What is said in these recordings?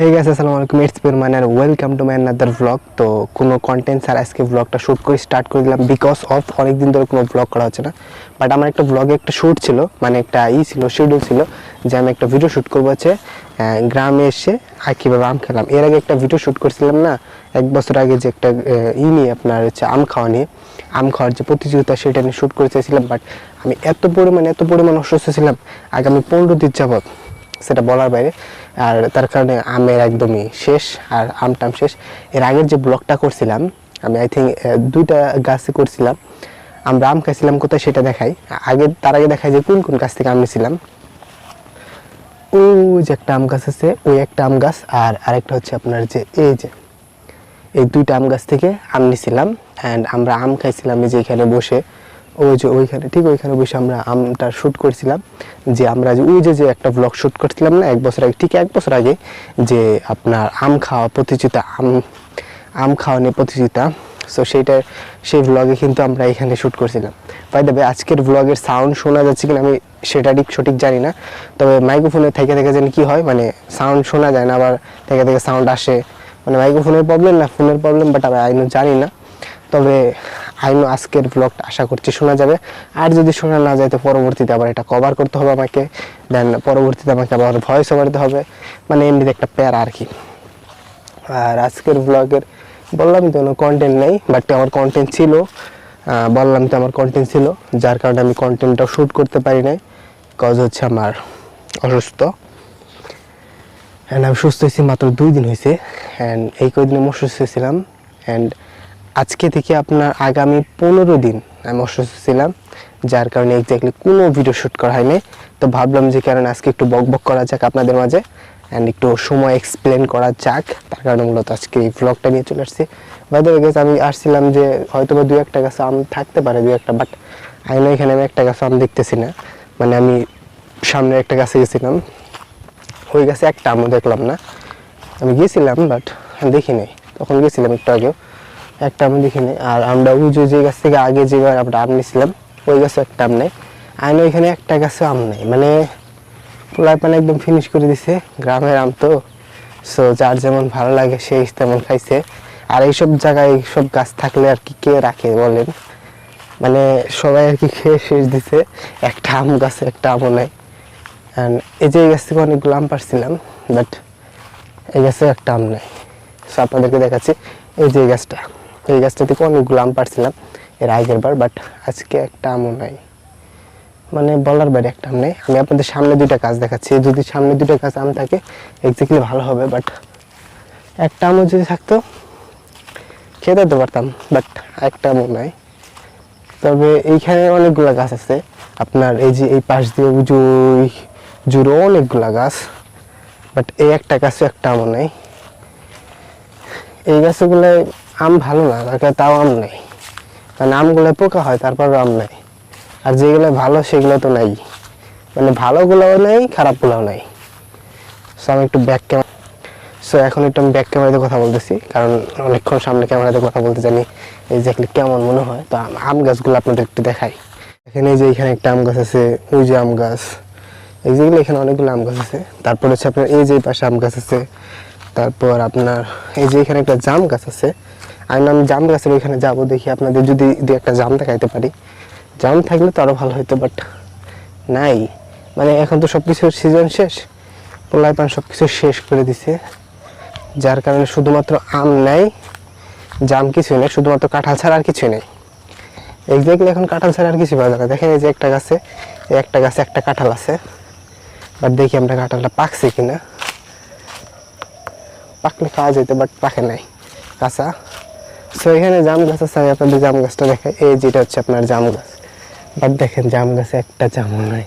হে গেছে আসসালামু আলাইকুম। It's Pirman R welcome to my another blog তো কোনো কন্টেন্ট ছাড়া আজকে ব্লগটা শ্যুট করে স্টার্ট করে দিলাম বিকজ অফ অনেক দিন ধরে কোনো ব্লগ করা হচ্ছে না। বাট আমার একটা ব্লগে একটা শ্যুট ছিল মানে একটা ই ছিল শিডিউল ছিল, যে আমি একটা ভিডিও শ্যুট করব হচ্ছে গ্রামে এসে আর কীভাবে আম খেলাম। এর আগে একটা ভিডিও শ্যুট করছিলাম না, এক বছর আগে যে একটা ই নিয়ে আপনার হচ্ছে আম খাওয়া নিয়ে, আম খাওয়ার যে প্রতিযোগিতা সেটা নিয়ে শ্যুট করে চেয়েছিলাম বাট আমি এত পরিমাণে, এত পরিমাণ অসুস্থ ছিলাম, আগামী পনেরো দিন যাবত সেটা বলার বাইরে। আর তার কারণে আমের একদমই শেষ আর আম টাম শেষ। এর আগের যে ব্লগটা করছিলাম, আমি আই থিঙ্ক দুইটা গাছে করছিলাম। আমরা আম খাইছিলাম কোথায় সেটা দেখাই। আগে, তার আগে দেখাই যে কোন কোন গাছ থেকে আম নিয়েছিলাম। ওই যে একটা আম গাছ আছে, ওই একটা আম গাছ আর আরেকটা হচ্ছে আপনার যে এই যে, এই দুইটা আম গাছ থেকে আম নিছিলাম অ্যান্ড আমরা আম খাইছিলাম এই যে এখানে বসে। ওই যে ওইখানে, ঠিক ওইখানে বসে আমরা আমটা শ্যুট করছিলাম, যে আমরা যে ওই যে যে একটা ব্লগ শ্যুট করছিলাম না, এক বছর আগে, ঠিক এক বছর আগে, যে আপনার আম খাওয়া প্রতিযোগিতা, আম আম খাওয়া নিয়ে প্রতিযোগিতা সো সেইটা, সেই ব্লগে কিন্তু আমরা এখানে শ্যুট করছিলাম। বাই দেবে আজকের ব্লগের সাউন্ড শোনা যাচ্ছে কিনা আমি সেটা ঠিক সঠিক জানি না, তবে মাইক্রোফোনে থেকে থেকে যেন কি হয় মানে সাউন্ড শোনা যায় না, আবার থেকে থেকে সাউন্ড আসে মানে মাইক্রোফোনের প্রবলেম না ফোনের প্রবলেম বাট আমি আইনও জানি না। তবে আইনও আজকের ব্লগটা আশা করছি শোনা যাবে। আর যদি শোনা না যায়, তো পরবর্তীতে আবার এটা কভার করতে হবে আমাকে। দেন পরবর্তীতে আমাকে আবার ভয়েস ওভার দিতে হবে। মানে এমনিতে একটা প্যারা আর কি। আর আজকের ব্লগের বললাম তো, কোনো কন্টেন্ট নেই বাট আমার কন্টেন্ট ছিল। বললাম তো আমার কন্টেন্ট ছিল, যার কারণে আমি কন্টেন্টটাও শ্যুট করতে পারি নাই কজ হচ্ছে আমার অসুস্থ। অ্যান্ড আমি সুস্থ হয়েছি মাত্র দুই দিন হয়েছে। অ্যান্ড এই কদিন আমি অসুস্থ হয়েছিলাম। অ্যান্ড আজকে থেকে আপনার আগামী পনেরো দিন আমি অসুস্থ ছিলাম, যার কারণে এক্স্যাক্টলি কোনো ভিডিও শ্যুট করা হয়নি। তো ভাবলাম যে কারণে আজকে একটু বক বক করা যাক আপনাদের মাঝে অ্যান্ড একটু সময় এক্সপ্লেন করা যাক। তার কারণে মূলত আজকে এই ভ্লগটা নিয়ে চলে আসছি। বাইরে গেছে আমি আসছিলাম যে হয়তো বা দু একটা গাছে আম থাকতে পারে দু একটা বাট আইনো এখানে আমি একটা গাছে আম দেখতেছি না। মানে আমি সামনে একটা গাছে গেছিলাম, ওই গাছে একটা আমও দেখলাম না। আমি গিয়েছিলাম বাট দেখি নাই তখন গেছিলাম একটু আগেও। একটা আমি দেখি নাই। আর আমরা ওই যে গাছ থেকে আগে যেবার আমরা আম নিয়েছিলাম ওই গাছে একটা আম নেই। আর ওইখানে একটা গাছে আম নেই। মানে পোলাই পানে একদম ফিনিশ করে দিছে, গ্রামের আম তো। সো যার যেমন ভালো লাগে, সেই তেমন খাইছে। আর এইসব জায়গায় এইসব গাছ থাকলে আর কি কে রাখে বলেন? মানে সবাই আর কি খেয়ে শেষ দিছে। একটা আম গাছে একটা আমও নেই। এই যে গাছ থেকে অনেকগুলো আম পারছিলাম বাট এই গাছে একটা আম নেই। সো আপনাদেরকে দেখাচ্ছি এই যে গাছটা। এই গাছটা থেকে অনেকগুলো আম পারছিলাম এর আগের বার বাট আজকে একটা আমও নাই। মানে বলার বাইরে একটা আম নেই। আমি আপনাদের সামনে দুইটা গাছ দেখাচ্ছি। যদি সামনে দুইটা গাছ আম থাকে এক্স্যাক্টলি ভালো হবে বাট একটা আমও যদি থাকতো খেতে তো পারতাম বাট একটা আমও নাই। তবে এইখানে অনেকগুলা গাছ আছে। আপনার এই যে এই পাশ দিয়ে জুই জুড়ে অনেকগুলা গাছ বাট এই একটা গাছও একটা আমও নেই। এই গাছগুলোয় আম ভালো না কারণে তাও আম নেই। মানে আমগুলো পোকা হয়, তারপরও আম নেই। আর যেগুলো ভালো, সেগুলো তো নাই। মানে ভালোগুলোও নেই, খারাপগুলোও নেই। সো আমি একটু ব্যাক ক্যামেরা সো এখন একটু আমি ব্যাক ক্যামেরাতে কথা বলতেছি, কারণ অনেকক্ষণ সামনে ক্যামেরাতে কথা বলতে জানি এক্স্যাক্টলি কেমন মনে হয়। তো আম- গাছগুলো আপনাদের একটু দেখাই। এখানে এই যে এখানে একটা আম গাছ আছে, ওই যে আম গাছ। এক্স্যাক্টলি এখানে অনেকগুলো আম গাছ আছে। তারপর হচ্ছে আপনার এই যে পাশে আম গাছ আছে। তারপর আপনার এই যে এখানে একটা জাম গাছ আছে। আমি আমি জাম গাছের ওইখানে যাব, দেখি আপনাদের যদি দু একটা জাম দেখাইতে পারি। জাম থাকলে তো আরও ভালো হতো বাট নাই। মানে এখন তো সব কিছুর সিজন শেষ, পোলাই পান সব কিছু শেষ করে দিছে। যার কারণে শুধুমাত্র আম নাই, জাম কিছুই নেই, শুধুমাত্র কাঁঠাল ছাড়া আর কিছুই নেই। এক্স্যাক্টলি এখন কাঁঠাল ছাড়া আর কিছু পাওয়া না। দেখেন এই যে একটা গাছে একটা গাছে একটা কাঁঠাল আছে। বাট দেখি আমরা কাঁঠালটা পাকছে কিনা। পাকলে খাওয়া যেত বাট পাকে নাই। কাঁচা। সো এখানে জাম গাছ আছে, আমি আপনাদের জাম গাছটা দেখাই। এই যেটা হচ্ছে আপনার জাম গাছ। বাট দেখেন, জাম গাছে একটা জামও নাই।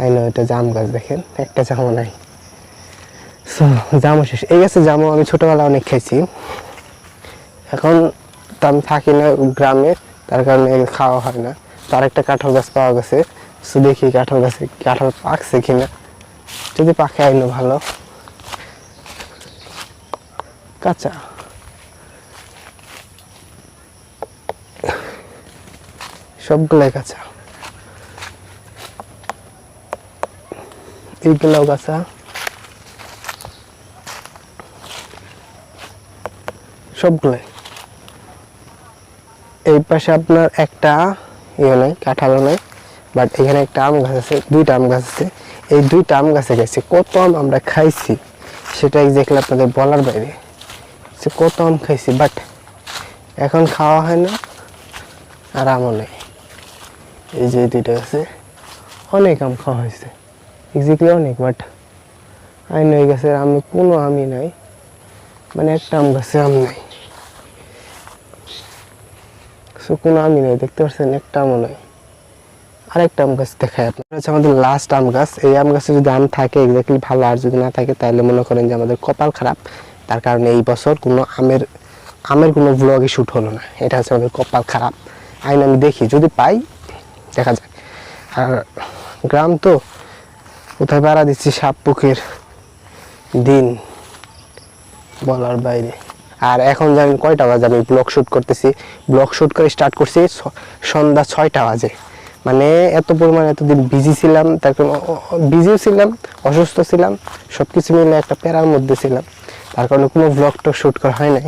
আই নো এটা জাম গাছ, দেখেন, একটা জামও নাই। সো জামও শেষ। এই গাছে জামও আমি ছোটোবেলা অনেক খেয়েছি। এখন তো আমি থাকি না গ্রামে, তার কারণে খাওয়া হয় না। তার একটা কাঁঠাল গাছ পাওয়া গেছে। সো দেখি কাঁঠাল গাছে, কাঁঠাল পাকছে কিনা। যদি পাকে আইনো ভালো। কাঁচা। সবগুলাই কাঁচা এইগুলাও কাঁচা সবগুলোই। এই পাশে আপনার একটা ইয়ে নাই কাঁঠালও নাই বাট এখানে একটা আম গাছ আছে, দুইটা আম গাছ আছে। এই দুইটা আম গাছে গেছে কত আম আমরা খাইছি সেটা এক্স্যাক্টলি আপনাদের বলার বাইরে। সে কত আম খাইছি বাট এখন খাওয়া হয় না, আর আমও নেই। এই যে দুইটা আছে, অনেক আম খাওয়া হয়েছে। এক্স্যাক্টলি অনেক বাট আইন হয়ে গেছে আমি কোনো আমই নাই। মানে একটা আম গাছে আম নাই। সো কোনো আমই নেই, দেখতে পাচ্ছেন, একটা আমও নাই। আরেকটা আম গাছ দেখায় আপনার হচ্ছে আমাদের লাস্ট আম গাছ। এই আম গাছে যদি আম থাকে এক্স্যাক্টলি ভালো, আর যদি না থাকে, তাহলে মনে করেন যে আমাদের কপাল খারাপ। তার কারণে এই বছর কোনো আমের আমের কোনো ব্লগই শ্যুট হলো না। এটা হচ্ছে আমাদের কপাল খারাপ। আইন আমি দেখি, যদি পাই দেখা যায় আর গ্রাম তো কোথায় বেড়া দিচ্ছি সাপ পুকের দিন বলার বাইরে। আর এখন জানেন কয়টা বাজে? আমি ব্লগ শ্যুট করতেছি। ব্লগ শ্যুট করে স্টার্ট করছি সন্ধ্যা ছয়টা বাজে। মানে এত পরিমাণ এতদিন বিজি ছিলাম তার কারণে বিজিও ছিলাম, অসুস্থ ছিলাম সব কিছু মিলে একটা প্যারার মধ্যে ছিলাম। তার কারণে কোনো ব্লগ টক শ্যুট করা হয় নাই।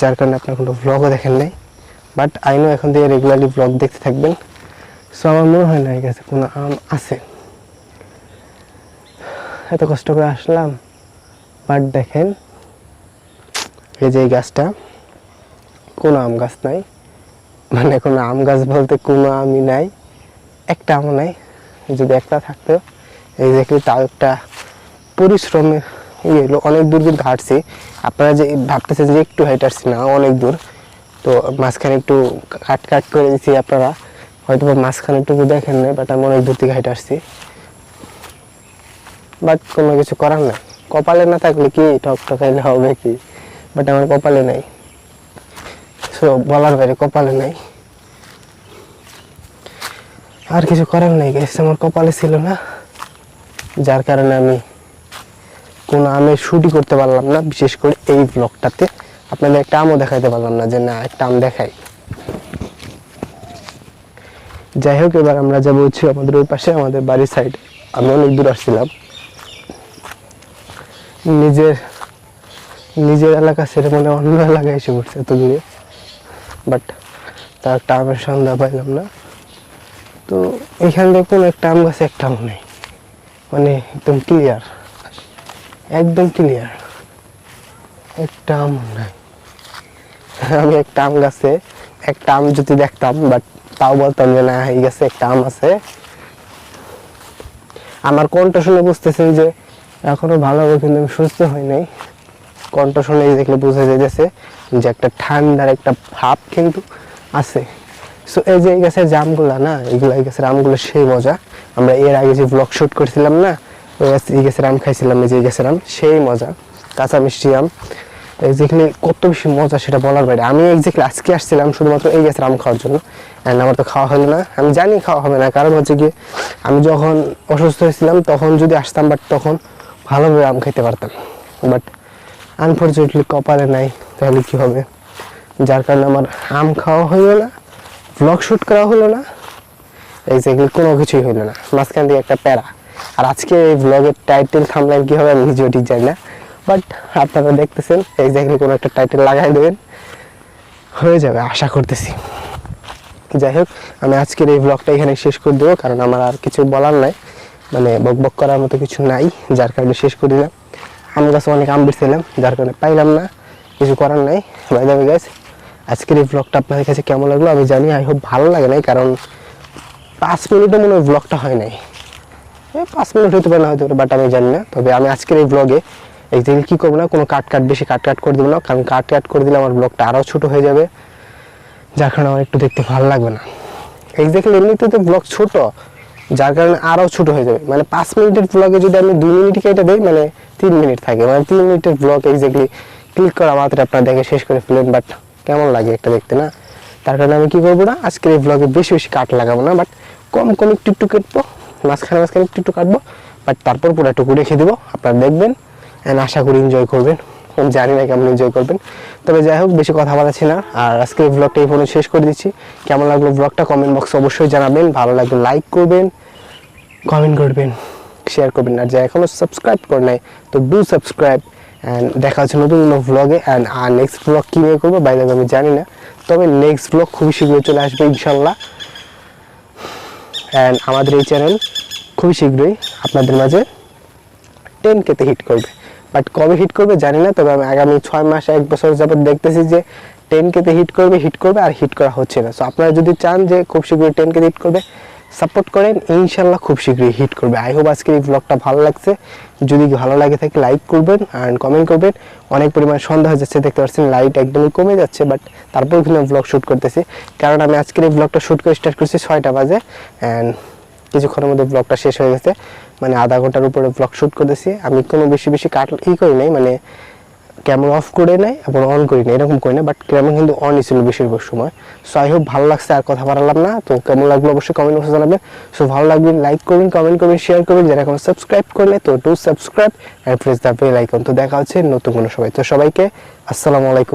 যার কারণে আপনার কোনো ব্লগও দেখেন নাই। বাট আইনও এখন থেকে রেগুলারলি ব্লগ দেখতে থাকবেন। সো আমার মনে হয় না এই গাছে কোনো আম আছে। এত কষ্ট করে আসলাম। বাট দেখেন, এই যে এই গাছটা, কোনো আম গাছ নাই। মানে কোনো আম গাছ বলতে কোনো আমই নাই। একটা আমও নাই। যদি একটা থাকতো এক্স্যাক্টলি তাও একটা পরিশ্রমে ইয়ে অনেক দূর কিন্তু হাঁটছি আপনারা যে ভাবতেছেন যে একটু হাইট আসছি না, অনেক দূর। তো মাঝখানে একটু কাট কাট করে দিচ্ছি আপনারা। হয়তো মাঝখানে একটু দেখেন নাই বাট আমি অনেক দূর থেকে হাইট আসছি। বাট কোনো কিছু করার নাই। কপালে না থাকলে কি টক টকাইলে হবে কি? বাট আমার কপালে নাই। সো বলার বাইরে কপালে নাই। আর কিছু করার নাই গেছে আমার কপালে ছিল না। যার কারণে আমি কোনো আমি শুটই করতে পারলাম না, বিশেষ করে এই ব্লগটাতে। আপনাদের একটা আমও দেখাইতে পারলাম না যে না, একটা আম দেখাই। যাই হোক, এবার আমরা যাব হচ্ছে আমাদের ওই পাশে, আমাদের বাড়ির সাইড আমি অনেক দূর আসছিলাম। নিজের নিজের এলাকা ছেড়ে মানে অন্য এলাকায় এসে পড়ছে এত দূরে বাট তার একটা আমের সন্ধ্যা পাইলাম না। তো এখান থেকে কোনো একটা আম গাছে একটা আম নেই। মানে একদম ক্লিয়ার একদম ক্লিয়ার একটা আম নাই। আমি একটা আম গাছে একটা আম যদি দেখতাম বাট তাও বলতাম যে না, এই গাছে একটা আম আছে। আমার কণ্ঠ শুনে বুঝতেছেন যে এখনও ভালো হবে, কিন্তু আমি সুস্থ হই নাই। কণ্ঠ শুনে দেখলে বোঝা যাইতেছে যে একটা ঠান্ডার একটা ভাব কিন্তু আছে। সো এই যে এই গাছের জামগুলা না এইগুলা এই গাছের আমগুলো সেই মজা। আমরা এর আগে যে ব্লগ শুট করছিলাম না, ওই গাছ- এই গাছের আম খাইছিলাম, এই যে এই গাছের আম, সেই মজা। কাঁচা মিষ্টি আম এক্স্যাক্টলি কত বেশি মজা সেটা বলার বাইরে। আমি এক্স্যাক্টলি আজকে আসছিলাম শুধুমাত্র এই গাছের আম খাওয়ার জন্য। অ্যান্ড আমার তো খাওয়া হলো না। আমি জানি খাওয়া হবে না। কারণ হচ্ছে গিয়ে আমি যখন অসুস্থ হয়েছিলাম, তখন যদি আসতাম বাট তখন ভালোভাবে আম খেতে পারতাম। বাট আনফর্চুনেটলি কপালে নাই, তাহলে কি হবে? যার কারণে আমার আম খাওয়া হইল না ব্লগ শ্যুট করা হলো না। এক্স্যাক্টলি কোনো কিছুই হইল না। মাঝখান দিয়ে একটা প্যারা। আর আজকে এই ব্লগের টাইটেল থামলাইন কি হবে আমি নিজেও ঠিক জানি না। বাট আপনারা দেখতেছেন এক্স্যাক্টলি কোনো একটা টাইটেল লাগাই দেবেন। হয়ে যাবে, আশা করতেছি। যাই হোক, আমি আজকের এই ব্লগটা এখানে শেষ করে দেবো, কারণ আমার আর কিছু বলার নাই। মানে বক বক করার মতো কিছু নাই, যার কারণে শেষ করে দিলাম। আম গাছে অনেক আম বেরছিলাম যার কারণে পাইলাম না। কিছু করার নাই। বাই যাবে গাছ আজকের এই ব্লগটা আপনাদের কাছে কেমন লাগল আমি জানি আই হোপ ভালো লাগে নাই, কারণ পাঁচ মিনিটও মনে হয় ব্লগটা হয় নাই। পাঁচ মিনিট হতে পারে না, হতে পারে বাট আমি জানি না। তবে আমি আজকের এই ব্লগে এই থেকে কী করব না, কোনো কাট কাট বেশি কাট কাট করে দেবো না, কারণ কাট কাট করে দিলে আমার ব্লগটা আরও ছোটো হয়ে যাবে, যার কারণে আমার একটু দেখতে ভালো লাগবে না। এক্স্যাক্টলি এমনিতে তো ব্লগ ছোট, যার কারণে আরও ছোট হয়ে যাবে। মানে পাঁচ মিনিটের ব্লগে যদি আমি দুই মিনিট কেটে দিই মানে তিন মিনিট থাকে। মানে তিন মিনিটের ব্লগ এক্স্যাক্টলি ক্লিক করা মাত্র আপনার দেখে শেষ করে ফেলেন বাট কেমন লাগে একটা দেখতে, না? তার কারণে আমি কি করব না, আজকের এই ব্লগে বেশি বেশি কাট লাগাবো না বাট কম কম একটু একটু কাটবো, মাঝখানে মাঝখানে একটু একটু কাটবো বাট তারপর পুরো পুরোটুকু রেখে দেবো। আপনারা দেখবেন অ্যান্ড আশা করি এনজয় করবেন। জানি না কেমন এনজয় করবেন। তবে যাই হোক, বেশি কথা বলাচ্ছি না। আর আজকের ব্লগটা এই ফোনে শেষ করে দিচ্ছি। কেমন লাগল ব্লগটা কমেন্ট বক্সে অবশ্যই জানাবেন। ভালো লাগলে লাইক করবেন কমেন্ট করবেন শেয়ার করবেন। আর যা এখনও সাবস্ক্রাইব করে নাই, তো ডু সাবস্ক্রাইব অ্যান্ড দেখা হচ্ছে নতুন কোনো ভ্লগে অ্যান্ড আর নেক্সট ব্লগ কী নিয়ে করব? বাইরে আমি জানি না। তবে নেক্সট ব্লগ খুবই শীঘ্রই চলে আসবে, ইনশাল্লাহ। অ্যান্ড আমাদের এই চ্যানেল খুবই শীঘ্রই আপনাদের মাঝে টেন কেতে হিট করবে। বাট কবে হিট করবে জানি না, তবে আমি আগামী ছয় মাস, এক বছর যাবত দেখতেছি যে টেন কেতে হিট করবে হিট করবে আর হিট করা হচ্ছে না। সো আপনারা যদি চান যে খুব শীঘ্রই টেন কেতে হিট করবে সাপোর্ট করেন, ইনশাল্লাহ খুব শীঘ্রই হিট করবে। আই হোপ আজকের এই ব্লগটা ভালো লাগছে। যদি ভালো লাগে থাকে লাইক করবেন অ্যান্ড কমেন্ট করবেন। অনেক পরিমাণ সন্দেহ হয়ে যাচ্ছে, দেখতে পাচ্ছেন লাইট একদমই কমে যাচ্ছে বাট তারপর কিন্তু আমি ব্লগ শ্যুট করতেছি। কারণ আমি আজকের এই ব্লগটা শ্যুট করে স্টার্ট করছি ছয়টা বাজে অ্যান্ড কিছুক্ষণের মধ্যে ব্লগটা শেষ হয়ে গেছে। মানে আধা ঘণ্টার উপরে ব্লগ শ্যুট করতেছি। আমি কোনো বেশি বেশি কাট ই করি নাই মানে ক্যামেরা অফ করে নাই এবং অন করি নাই, এরকম করি না বাট ক্যামেরা কিন্তু অনই ছিল বেশিরভাগ সময়। সো আই হোপ ভালো লাগছে, আর কথা বাড়ালাম না। তো কেমন লাগল অবশ্যই কমেন্ট বক্সে জানাবেন। সো ভালো লাগবে লাইক করবেন কমেন্ট করবেন শেয়ার করবেন। যারা এখন সাবস্ক্রাইব করলে তো to subscribe and press the bell icon তো দেখা হচ্ছে নতুন কোনো সবাই তো সবাইকে আসসালামু আলাইকুম।